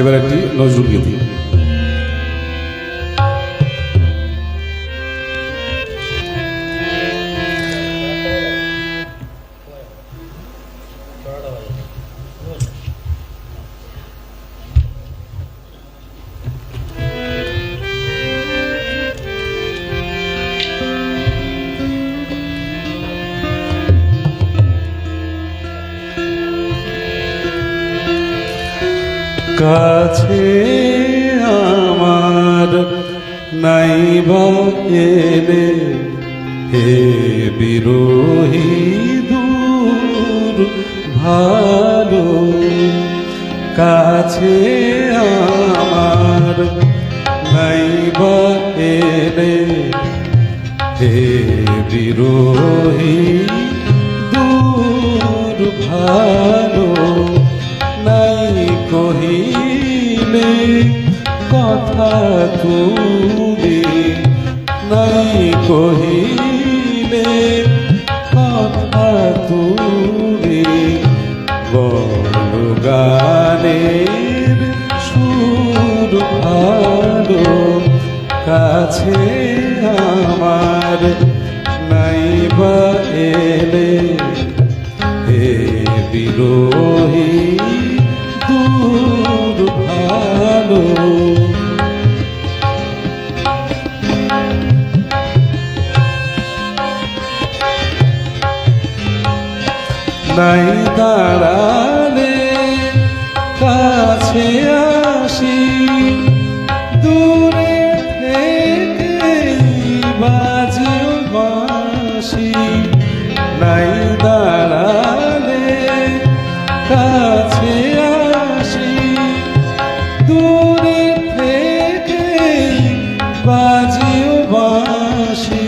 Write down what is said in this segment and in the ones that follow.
এবার একটি নজরুল গীতি কাছে আমার নাইবা এলে হে বিরোহী দূর ভালো কাছে আমার নাইবা এলে হে বিরোহী দূর ভালো নাই কহিলে কথা তুমি নাই কহিলে কথা তুমি গানের সুর ভালো, কাছে আমার নাইবা এলে হে বিরোহী নাই দাঁড়ালে কাছে আসি, দূরে থেকে বাজিও বাসি নাই দাঁড়ালে কাছে আসি, দূরে থেকে বাজিও বাসি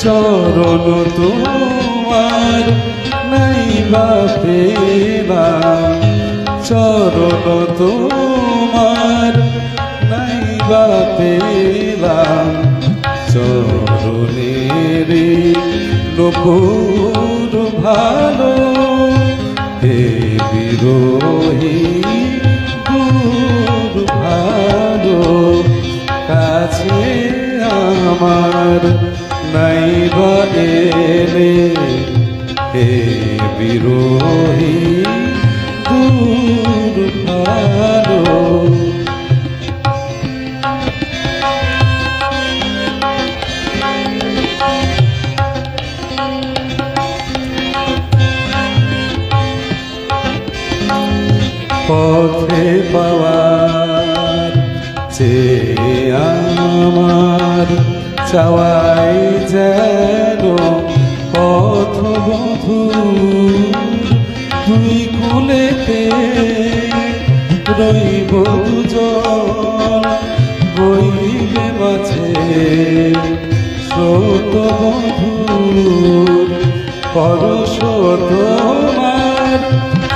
চরণ তোমার নাই বা পেলাম চরণ তোমার নাই বা পেলাম চরণের নপুর ভালো, হে বিরোহী দূর ভালো, কাছে আমার নাইবা এলে হে বিরোহী দূর ভালো। পথে পাওয়ার যে আমার চাওয়াই পথ বধু তুই কুলেতে রইব দুজন বইবে মাঝে স্রোত বধুর পরশ তোমার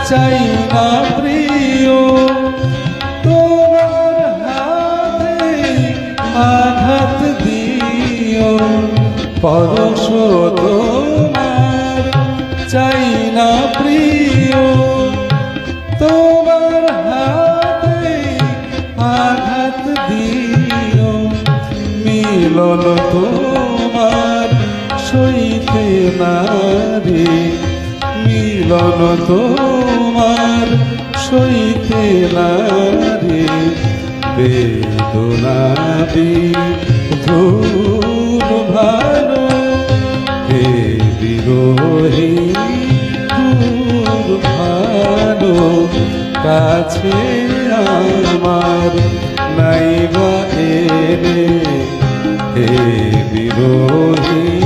চাই না প্রিয়। তোমার হাতে আঘাত দিও পরশ তোমার চাই না প্রিয়, তোমার হাতে আঘাত দিও। মিলন তোমার সইতে নারী মিলন তোমার সইতে নারী বেদনাবি ধূর কাছে আমার নাইবা এলে হে বিরোহী